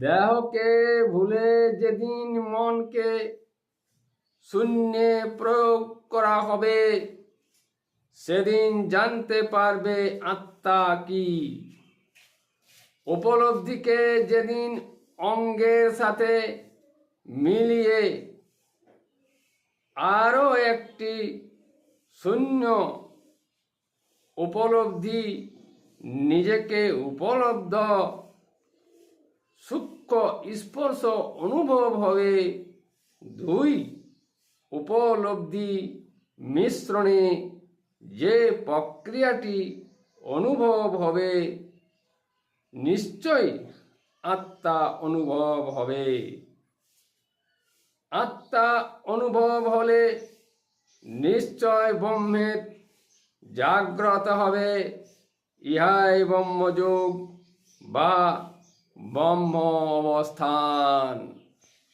দেহকে ভুলে যেদিন মনকে শূন্যে প্রয়োগ করা হবে, সেদিন জানতে পারবে আত্মা কি। উপলব্ধিকে যেদিন অঙ্গের সাথে মিলিয়ে আরও একটি শূন্য উপলব্ধি নিজেকে উপলব্ধ সূক্ষ্ম স্পর্শ অনুভব হবে দুই উপলব্ধি মিশ্রণে যে প্রক্রিয়াটি অনুভব হবে, নিশ্চয় আত্মা অনুভব হবে। আত্মা অনুভব হলে নিশ্চয় ব্রহ্মের জাগ্রত হবে, ইহাই ব্রহ্মযোগ বা બ્રહ્મ અવસ્થાન